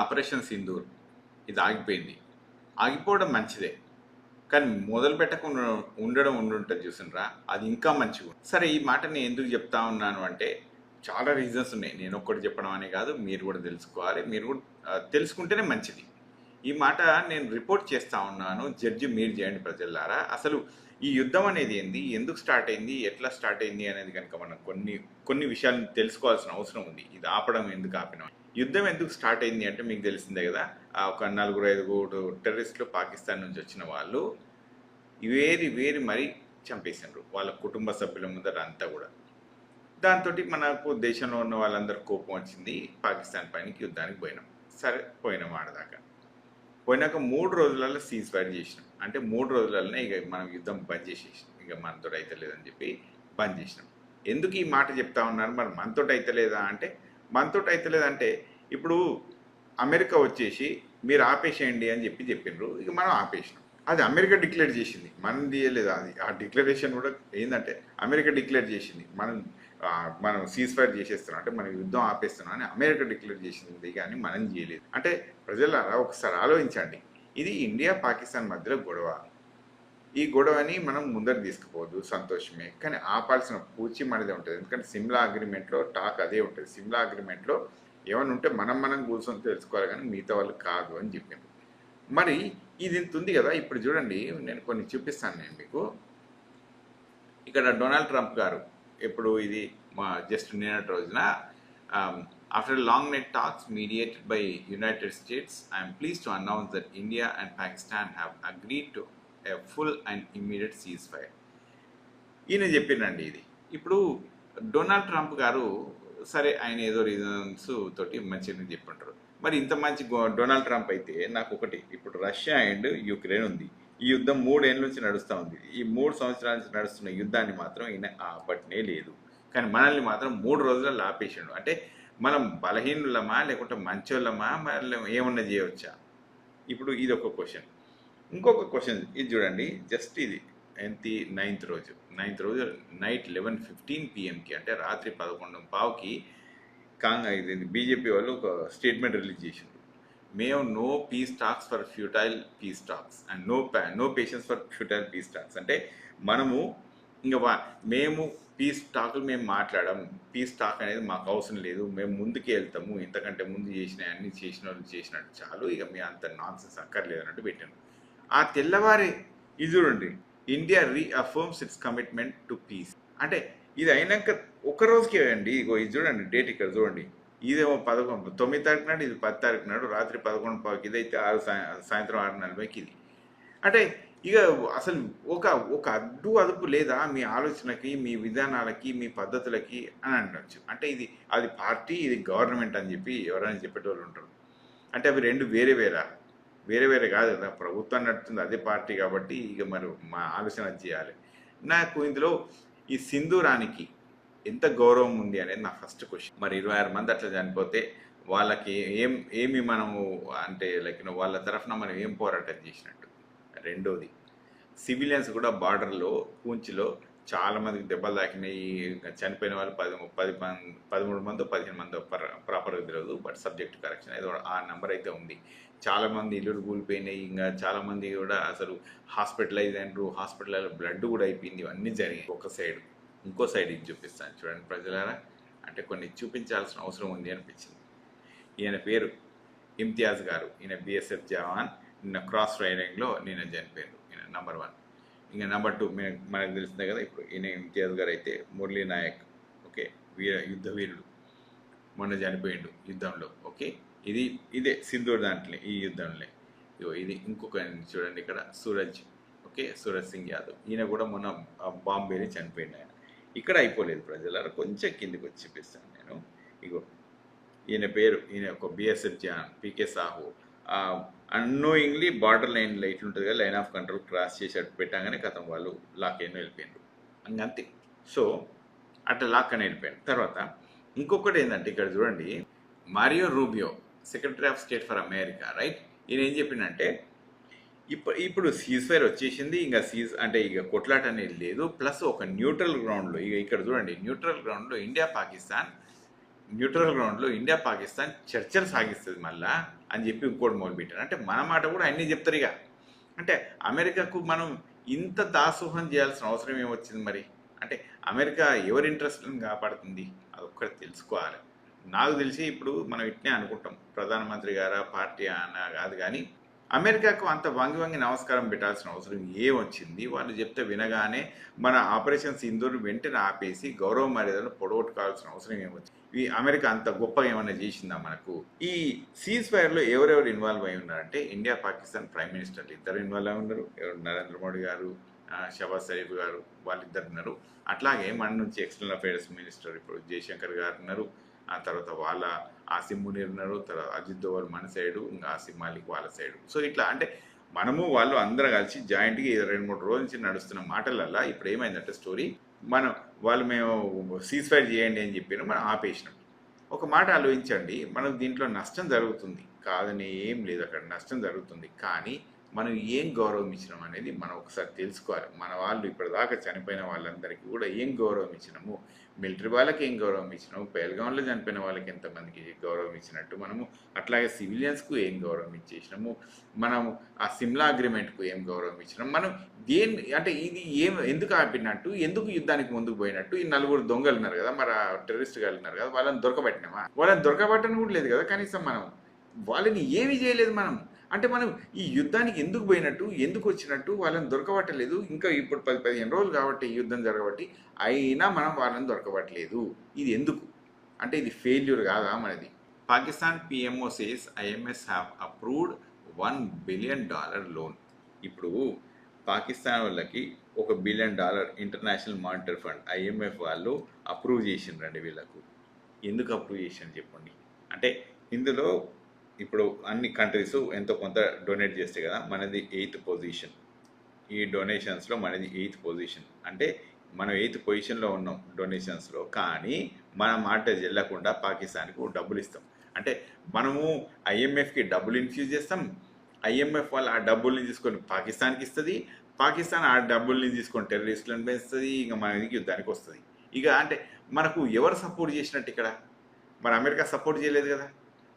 Operation Sindoor. ఇది ఆగిపోయింది. ఆగిపోవడం మంచిదే. కానీ మొదలు పెట్టకుండా ఉండడం ఉండుంటుంది చూసినరా? అది ఇంకా మంచిగా సరే ఈ మాట నేను ఎందుకు చెప్తా ఉన్నాను అంటే చాలా రీజన్స్ ఉన్నాయి. నేను ఒక్కటి చెప్పడం అనే కాదు మీరు కూడా తెలుసుకోవాలి. మీరు కూడా తెలుసుకుంటేనే మంచిది. ఈ మాట నేను రిపోర్ట్ చేస్తా ఉన్నాను. జడ్జి మీరు చేయండి ప్రజలారా. అసలు ఈ యుద్ధం అనేది ఏంది? ఎందుకు స్టార్ట్ అయింది? ఎట్లా స్టార్ట్ అయింది అనేది కనుక మనం కొన్ని కొన్ని విషయాలు తెలుసుకోవాల్సిన అవసరం ఉంది. ఇది ఆపడం ఎందుకు ఆపినాం? యుద్ధం ఎందుకు స్టార్ట్ అయింది అంటే మీకు తెలిసిందే కదా ఆ ఒక నలుగురు ఐదుగురు టెర్రరిస్టులు పాకిస్తాన్ నుంచి వచ్చిన వాళ్ళు వేరి వేరి మరీ చంపేసినారు వాళ్ళ కుటుంబ సభ్యుల ముందర అంతా కూడా. దాంతో మనకు దేశంలో ఉన్న వాళ్ళందరూ కోపం వచ్చింది పాకిస్తాన్ పైనకి యుద్ధానికి పోయినాం. సరే పోయినాం ఆడదాకా పోయినాక మూడు రోజులలో సీజ్ ఫైర్ చేసినాం. అంటే మూడు రోజులలోనే ఇక మనం యుద్ధం బంద్ చేసేసినాం. ఇక మనతో అయితే లేదని చెప్పి బంద్ చేసినాం. ఎందుకు ఈ మాట చెప్తా ఉన్నారు? మరి మనతో అయితే లేదా అంటే మనతోటి అయితే లేదంటే ఇప్పుడు అమెరికా వచ్చేసి మీరు ఆపేసేయండి అని చెప్పి చెప్పిండ్రు ఇక మనం ఆపేసినాం. అది అమెరికా డిక్లేర్ చేసింది. మనం తీయలేదు అది? ఆ డిక్లరేషన్ కూడా ఏంటంటే అమెరికా డిక్లేర్ చేసింది. మనం మనం సీజ్ ఫైర్ చేసేస్తున్నాం. అంటే మనం యుద్ధం ఆపేస్తున్నాం అని అమెరికా డిక్లేర్ చేసింది కానీ మనం చేయలేదు. అంటే ప్రజలారా ఒకసారి ఆలోచించండి. ఇది ఇండియా పాకిస్తాన్ మధ్యలో గొడవ. ఈ గొడవని మనం ముందర తీసుకుపోవద్దు సంతోషమే. కానీ ఆపాల్సిన పూచి మనదే ఉంటుంది. ఎందుకంటే సిమ్లా అగ్రిమెంట్లో టాక్ అదే ఉంటుంది. సిమ్లా అగ్రిమెంట్లో ఏమైనా ఉంటే మనం మనం కూర్చొని తెలుసుకోవాలి కానీ మిగతా వాళ్ళు కాదు అని చెప్పింది. మరి ఇది ఇంత ఉంది కదా ఇప్పుడు చూడండి నేను కొన్ని చూపిస్తాను నేను మీకు. ఇక్కడ డొనాల్డ్ ట్రంప్ గారు ఎప్పుడు ఇది మా జస్ట్ నిన్నటి రోజున after long night talks mediated by United States I'm pleased to announce that India and Pakistan have agreed to a full and immediate ceasefire ఈయన చెప్పిండండి ఇది. ఇప్పుడు డొనాల్డ్ ట్రంప్ గారు సరే ఆయన ఏదో రీజన్స్ తోటి మంచిగా చెప్పుంటారు మరి ఇంత మంచి గో- డొనాల్డ్ ట్రంప్ అయితే నాకు ఒకటి ఇప్పుడు రష్యా అండ్ యుక్రెయిన్ ఉంది. ఈ యుద్ధం మూడేళ్ళ నుంచి నడుస్తూ ఉంది. ఈ మూడు సంవత్సరాల నుంచి నడుస్తున్న యుద్ధాన్ని మాత్రం ఈయన ఆపట్నే లేదు. కానీ మనల్ని మాత్రం మూడు రోజులలో ఆపేసిండు. అంటే మనం బలహీనులమా లేకుంటే మంచోళ్ళమా మళ్ళీ ఏమన్నా చేయవచ్చా? ఇప్పుడు ఇది ఒక క్వశ్చన్ ఇంకొక క్వశ్చన్ ఇది చూడండి జస్ట్ ఇది ఎంత నైన్త్ రోజు. నైన్త్ రోజు నైట్ లెవెన్ ఫిఫ్టీన్ పిఎంకి అంటే రాత్రి పదకొండు పావుకి కాంగ్ ఇది బీజేపీ వాళ్ళు ఒక స్టేట్మెంట్ రిలీజ్ చేసిండ్రు. మేము no peace talks for futile peace talks and no no patience for futile peace talks అంటే మనము ఇంకా మేము పీస్ టాక్లు మేము మాట్లాడము పీస్ టాక్ అనేది మాకు అవసరం లేదు మేము ముందుకు వెళ్తాము ఇంతకంటే ముందు చేసిన అన్ని చేసిన వాళ్ళు చేసినట్టు చాలు ఇక మీ అంత నాన్సెన్స్ అక్కర్లేదు అన్నట్టు పెట్టాను ఆ తెల్లవారి ఇది చూడండి. India reaffirms its commitment to peace అంటే ఇది అయినాక ఒక రోజుకే అండి. ఇగో ఇది చూడండి డేట్ ఇక్కడ చూడండి. ఇదేమో పదకొండు తొమ్మిది తారీఖు నాడు ఇది పది తారీఖు నాడు రాత్రి పదకొండు పావుకి ఇదైతే ఆరు సాయంత్రం ఆరు నలభైకి ఇది. అంటే ఇక అసలు ఒక ఒక అడ్డు అదుపు లేదా మీ ఆలోచనకి మీ విధానాలకి మీ పద్ధతులకి అని అనొచ్చు. అంటే ఇది అది పార్టీ ఇది గవర్నమెంట్ అని చెప్పి ఎవరైనా చెప్పేటోళ్ళు ఉంటారు. అంటే అవి రెండు వేరే వేరా. వేరే వేరే కాదు కదా ప్రభుత్వం నడుస్తుంది అదే పార్టీ కాబట్టి ఇక మరి మా ఆలోచన చేయాలి. నాకు ఇందులో ఈ సింధూరానికి ఎంత గౌరవం ఉంది అనేది నా ఫస్ట్ క్వశ్చన్ మరి ఇరవై ఆరు మంది అట్లా చనిపోతే వాళ్ళకి ఏం ఏమి మనము అంటే లైక్ వాళ్ళ తరఫున మనం ఏం పోరాటం చేసినట్టు? రెండోది సివిలియన్స్ కూడా బార్డర్లో కూంచిలో చాలా మందికి దెబ్బలు తాకినాయి. చనిపోయిన వాళ్ళు పది పది మంది పదమూడు మంది పదిహేను మంది ప్రాపర్గా తెలియదు బట్ సబ్జెక్ట్ కరెక్షన్ ఏదో ఆ నెంబర్ అయితే ఉంది. చాలా మంది ఇల్లులు కూలిపోయినాయి. ఇంకా చాలా మంది కూడా అసలు హాస్పిటలైజ్ అయినరు. హాస్పిటల్ బ్లడ్ కూడా అయిపోయింది. ఇవన్నీ జరిగాయి ఒక సైడ్ ఇంకో సైడ్ ఇది చూపిస్తాను. చూడండి ప్రజలారా. అంటే కొన్ని చూపించాల్సిన అవసరం ఉంది అనిపించింది. ఈయన పేరు ఇమ్తియాజ్ గారు. ఈయన బిఎస్ఎఫ్ జవాన్. నిన్న క్రాస్ రైడింగ్లో నిన్న చనిపోయారు ఈయన నంబర్ వన్. ఇంకా నెంబర్ టూ మనకు తెలిసిందే కదా ఇప్పుడు ఈయన ఇమ్తియాజ్ గారు అయితే మురళీ నాయక్ ఓకే వీర యుద్ధ వీరుడు. మొన్న చనిపోయిండు యుద్ధంలో ఓకే. ఇది ఇదే సింధూర్ దాంట్లో ఈ యుద్ధంలో. ఇగో ఇది ఇంకొక చూడండి ఇక్కడ సూరజ్ ఓకే సూరజ్ సింగ్ యాదవ్. ఈయన కూడా మొన్న బాంబేని చనిపోయిండు ఆయన. ఇక్కడ అయిపోలేదు ప్రజలారా కొంచెం కిందికి వచ్చి చూపిస్తాను నేను. ఇగో ఈయన పేరు ఈయన ఒక BSF jawan P K Sahu annoyingly border line light ఉంటుంది కదా లైన్ ఆఫ్ కంట్రోల్ క్రాస్ చేసి అటు పెట్టగానే కథం వాళ్ళు లాక్ అయిన వెళ్ళిపోయారు అంతే సో అట్లా లాక్ అని వెళ్ళిపోయాడు తర్వాత ఇంకొకటి ఏంటంటే ఇక్కడ చూడండి Marco Rubio secretary of state for America right ఈయన ఏం చెప్పిండంటే ఇప్పుడు ఇప్పుడు సీజ్ ఫైర్ వచ్చేసింది ఇంకా సీజ్ అంటే ఇక కొట్లాట అనేది లేదు ప్లస్ ఒక న్యూట్రల్ గ్రౌండ్లో ఇక ఇక్కడ చూడండి న్యూట్రల్ గ్రౌండ్లో ఇండియా పాకిస్తాన్ న్యూట్రల్ గ్రౌండ్లో ఇండియా పాకిస్తాన్ చర్చలు సాగిస్తుంది మళ్ళా అని చెప్పి ఇంకోటి మొదలుపెట్టారు. అంటే మన మాట కూడా అన్నీ చెప్తారు ఇక. అంటే అమెరికాకు మనం ఇంత దాసోహం చేయాల్సిన అవసరం ఏమొచ్చింది మరి? అంటే అమెరికా ఎవరి ఇంట్రెస్ట్లను కాపాడుతుంది? అది ఒక్కటి తెలుసుకోవాలి. నాకు తెలిసి ఇప్పుడు మనం ఇట్నే అనుకుంటాం. ప్రధానమంత్రి గారా పార్టీ అన్న కాదు కానీ అమెరికాకు అంత వంగి వంగి నమస్కారం పెట్టాల్సిన అవసరం ఏమొచ్చింది? వాళ్ళు చెప్తే వినగానే మన ఆపరేషన్స్ ఇందులో వెంటనే ఆపేసి గౌరవ మర్యాదను పొడగొట్టుకోవాల్సిన అవసరం ఏమొచ్చింది? ఈ అమెరికా అంత గొప్పగా ఏమైనా చేసిందా మనకు? ఈ సీజ్ ఫైర్లో ఎవరెవరు ఇన్వాల్వ్ అయి ఉన్నారంటే ఇండియా పాకిస్తాన్ ప్రైమ్ మినిస్టర్లు. ఇద్దరు ఇన్వాల్వ్ అయి ఉన్నారు. ఎవరు? నరేంద్ర మోడీ గారు షబాజ్ షరీఫ్ గారు వాళ్ళిద్దరు ఉన్నారు. అట్లాగే మన నుంచి ఎక్స్టర్నల్ అఫైర్స్ మినిస్టర్ ఇప్పుడు జయశంకర్ గారు ఉన్నారు. ఆ తర్వాత వాళ్ళ ఆసిమ్ మునీర్ ఉన్నారు. తర్వాత అజిత్ దోవల్ మన సైడు ఇంకా ఆసిమ్ మాలిక్ వాళ్ళ సైడు. సో ఇట్లా అంటే మనము వాళ్ళు అందరం కలిసి జాయింట్గా రెండు మూడు రోజుల నుంచి నడుస్తున్న మాటలల్లా ఇప్పుడు ఏమైందంటే స్టోరీ మనం వాళ్ళు మేము సీజ్ ఫైర్ చేయండి అని చెప్పిన మనం ఆపేసినాం. ఒక మాట ఆలోచించండి మనకు దీంట్లో నష్టం జరుగుతుంది. కాదని ఏం లేదు అక్కడ నష్టం జరుగుతుంది. కానీ మనం ఏం గౌరవం ఇచ్చినాం అనేది మనం ఒకసారి తెలుసుకోవాలి. మన వాళ్ళు ఇప్పటిదాకా చనిపోయిన వాళ్ళందరికీ కూడా ఏం గౌరవం ఇచ్చినాము మిలిటరీ వాళ్ళకి ఏం గౌరవం ఇచ్చినాము పేల్గాంలో చనిపోయిన వాళ్ళకి ఎంతమందికి గౌరవం ఇచ్చినట్టు మనము? అట్లాగే సివిలియన్స్కు ఏం గౌరవం ఇచ్చేసినాము మనము ఆ సిమ్లా అగ్రిమెంట్కు ఏం గౌరవం ఇచ్చినాం మనం దేని అంటే ఇది ఏం ఎందుకు ఆపినట్టు? ఎందుకు యుద్ధానికి ముందుకు పోయినట్టు? ఈ నలుగురు దొంగలు ఉన్నారు కదా మరి టెర్రరిస్ట్ గారు ఉన్నారు కదా వాళ్ళని దొరకబట్టినామా? వాళ్ళని దొరకబట్టని కూడా లేదు కదా కనీసం మనం. వాళ్ళని ఏమి చేయలేదు మనం. అంటే మనం ఈ యుద్ధానికి ఎందుకు పోయినట్టు ఎందుకు వచ్చినట్టు వాళ్ళని దొరకబట్టలేదు. ఇంకా ఇప్పుడు పది పదిహేను రోజులు కాబట్టి ఈ యుద్ధం జరగబట్టి అయినా మనం వాళ్ళని దొరకబట్టలేదు. ఇది ఎందుకు? అంటే ఇది ఫెయిల్యూర్ కాదా మనది? Pakistan PMO says IMF have approved one billion dollar loan ఇప్పుడు పాకిస్తాన్ వాళ్ళకి ఒక billion dollar international monetary fund IMF వాళ్ళు అప్రూవ్ చేసిండ్రండి వీళ్ళకు. ఎందుకు అప్రూవ్ చేసిండ్రు చెప్పండి? అంటే ఇందులో ఇప్పుడు అన్ని కంట్రీస్ ఎంతో కొంత డొనేట్ చేస్తాయి కదా మనది ఎయిత్ పొజిషన్ ఈ డొనేషన్స్లో మనది ఎయిత్ పొజిషన్ అంటే మనం ఎయిత్ పొజిషన్లో ఉన్నాం డొనేషన్స్లో కానీ మనం మాట వెళ్ళకుండా పాకిస్తాన్కు డబ్బులు ఇస్తాం. అంటే మనము ఐఎంఎఫ్కి డబ్బులు ఇన్ఫ్యూజ్ చేస్తాం. ఐఎంఎఫ్ వాళ్ళు ఆ డబ్బుల్ని తీసుకొని పాకిస్తాన్కి ఇస్తుంది. పాకిస్తాన్ ఆ డబ్బుల్ని తీసుకొని టెర్రరిస్టులను పెంచుతుంది. ఇంకా మన మీదకి యుద్ధానికి వస్తుంది. ఇక అంటే మనకు ఎవరు సపోర్ట్ చేసినట్టు ఇక్కడ? మరి అమెరికా సపోర్ట్ చేయలేదు కదా?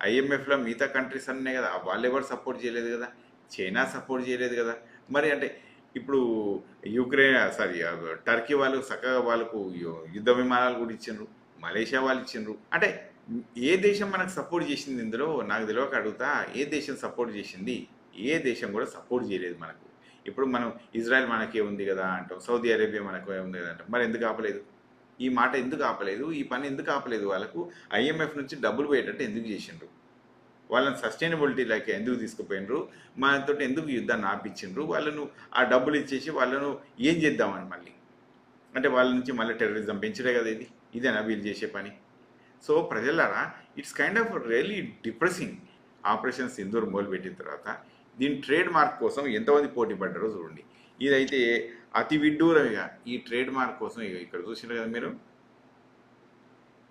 ఐఎంఎఫ్లో మిగతా కంట్రీస్ అన్నీ కదా వాళ్ళు ఎవరు సపోర్ట్ చేయలేదు కదా చైనా సపోర్ట్ చేయలేదు కదా. మరి అంటే ఇప్పుడు యుక్రెయిన్ సారీ టర్కీ వాళ్ళు చక్కగా వాళ్ళకు యుద్ధ విమానాలు కూడా ఇచ్చిండ్రు మలేషియా వాళ్ళు ఇచ్చిండ్రు. అంటే ఏ దేశం మనకు సపోర్ట్ చేసింది ఇందులో? నాకు తెలియక అడుగుతా ఏ దేశం సపోర్ట్ చేసింది? ఏ దేశం కూడా సపోర్ట్ చేయలేదు మనకు. ఇప్పుడు మనం ఇజ్రాయెల్ మనకే ఉంది కదా అంటాం సౌదీ అరేబియా మనకే ఉంది కదా అంటాం. మరి ఎందుకు ఆపలేదు? ఈ మాట ఎందుకు ఆపలేదు? ఈ పని ఎందుకు ఆపలేదు వాళ్ళకు? ఐఎంఎఫ్ నుంచి డబ్బులు పోయేటట్టు ఎందుకు చేసిండ్రు? వాళ్ళని సస్టైనబిలిటీలోకి ఎందుకు తీసుకుపోయినరు మనతో ఎందుకు యుద్ధాన్ని ఆపించిండ్రు? వాళ్ళను ఆ డబ్బులు ఇచ్చేసి వాళ్ళను ఏం చేద్దామని మళ్ళీ? అంటే వాళ్ళ నుంచి మళ్ళీ టెర్రరిజం పెంచడే కదా ఇది? ఇదేనా వీళ్ళు చేసే పని? సో ప్రజలారా it's kind of really depressing operation Sindoor మొదలుపెట్టిన తర్వాత దీని ట్రేడ్ మార్క్ కోసం ఎంతమంది పోటీ పడ్డారో చూడండి. ఇదైతే అతి విడ్డూరంగా ఈ ట్రేడ్ మార్క్ కోసం ఇగో ఇక్కడ చూసినారు కదా మీరు?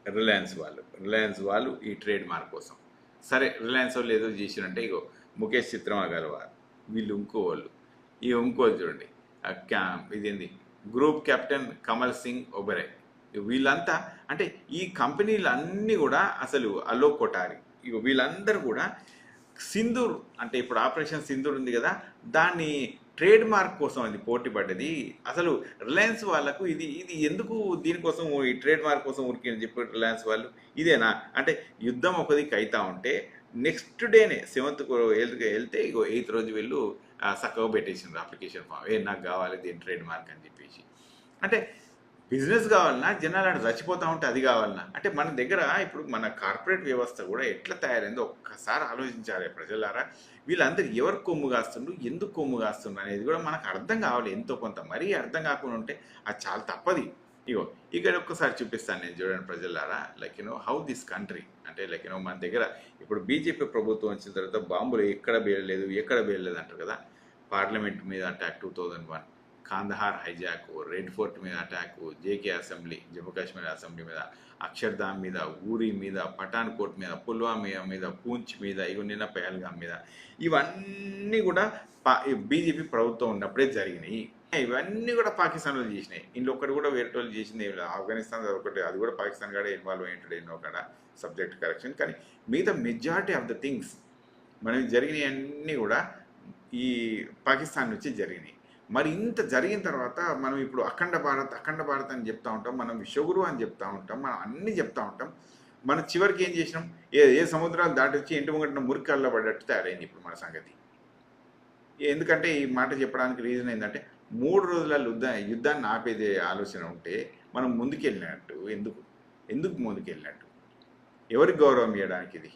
రిలయన్స్ వాళ్ళు. రిలయన్స్ వాళ్ళు ఈ ట్రేడ్ మార్క్ కోసం. సరే రిలయన్స్ వాళ్ళు ఏదో చేసినంటే ఇగో ముఖేష్ చిత్రం అగర్వాల్ వీళ్ళు ఇంకో వాళ్ళు. ఈ ఇంకో చూడండి. ఇదేంది? గ్రూప్ కెప్టెన్ కమల్ సింగ్ ఒబరే వీళ్ళంతా అంటే ఈ కంపెనీలు అన్నీ కూడా అసలు అలో కొటారి ఇగో వీళ్ళందరూ కూడా సింధూర్ అంటే ఇప్పుడు ఆపరేషన్ సింధూర్ ఉంది కదా దాన్ని ట్రేడ్ మార్క్ కోసం అది పోటీ పడ్డది అసలు రిలయన్స్ వాళ్ళకు ఇది ఇది ఎందుకు దీనికోసం ఈ ట్రేడ్ మార్క్ కోసం ఉరికి అని చెప్పి రిలయన్స్ వాళ్ళు ఇదేనా? అంటే యుద్ధం ఒకది అవుతా ఉంటే నెక్స్ట్ డేనే సెవెంత్ వెళ్తే ఇగో ఎయిత్ రోజు వెళ్ళు చక్కగా పెట్టేసిండ్రు అప్లికేషన్ ఫామ్. ఏ నాకు కావాలి దీని ట్రేడ్ మార్క్ అని చెప్పేసి. అంటే బిజినెస్ కావాలన్నా జనాలు అంటే చచ్చిపోతూ ఉంటే అది కావాలన్నా. అంటే మన దగ్గర ఇప్పుడు మన కార్పొరేట్ వ్యవస్థ కూడా ఎట్లా తయారైందో ఒక్కసారి ఆలోచించాలి ప్రజలారా. వీళ్ళందరూ ఎవరు కొమ్ము కాస్తుండ్రు ఎందుకు కొమ్ము కాస్తుండ్రు అనేది కూడా మనకు అర్థం కావాలి ఎంతో కొంత. మరీ అర్థం కాకుండా ఉంటే అది చాలా తప్పది. ఇగో ఇక్కడ ఒక్కసారి చూపిస్తాను నేను చూడండి ప్రజలారా. Like you know how this country అంటే లైక్ యూనో మన దగ్గర ఇప్పుడు బీజేపీ ప్రభుత్వం వచ్చిన తర్వాత బాంబులు ఎక్కడ బేయలేదు ఎక్కడ బేయలేదు అంటారు కదా. పార్లమెంట్ మీద అంటే two thousand one. Kandahar hijack red fort మీద attack JK assembly Jammu Kashmir assembly మీద అక్షర్ధామ్ మీద ఊరి మీద పఠాన్కోట్ మీద పుల్వామా మీద పూంచ్ మీద ఇవి నిన్న పహల్గామ్ మీద. ఇవన్నీ కూడా పా బీజేపీ ప్రభుత్వం ఉన్నప్పుడే జరిగినాయి. ఇవన్నీ కూడా పాకిస్తాన్ వాళ్ళు చేసినాయి. ఇంట్లో ఒకటి కూడా వేరే వాళ్ళు చేసింది ఏమి లేదు. ఆఫ్ఘనిస్తాన్ అది ఒకటి అది కూడా పాకిస్తాన్ కూడా ఇన్వాల్వ్ అయ్యింటాడు ఎన్నో కాడ సబ్జెక్ట్ కరెక్షన్ కానీ మిగతా మెజారిటీ ఆఫ్ ద థింగ్స్ మనకి జరిగినవన్నీ కూడా ఈ పాకిస్తాన్ నుంచి జరిగినాయి. మరి ఇంత జరిగిన తర్వాత మనం ఇప్పుడు అఖండ భారత్ అఖండ భారత్ అని చెప్తా ఉంటాం మనం విశ్వగురు అని చెప్తా ఉంటాం మనం అన్ని చెప్తా ఉంటాం. మన చివరికి ఏం చేసినాం? ఏ ఏ సముద్రాలు దాటొచ్చి ఇంటి ముంగట మురికల్లో పడ్డట్టు తయారైంది ఇప్పుడు మన సంగతి. ఎందుకంటే ఈ మాట చెప్పడానికి రీజన్ ఏంటంటే మూడు రోజుల యుద్ధ యుద్ధాన్ని ఆపేదే ఆలోచన ఉంటే మనం ముందుకెళ్ళినట్టు ఎందుకు? ఎందుకు ముందుకెళ్ళినట్టు? ఎవరికి గౌరవం ఇవ్వడానికి ఇది?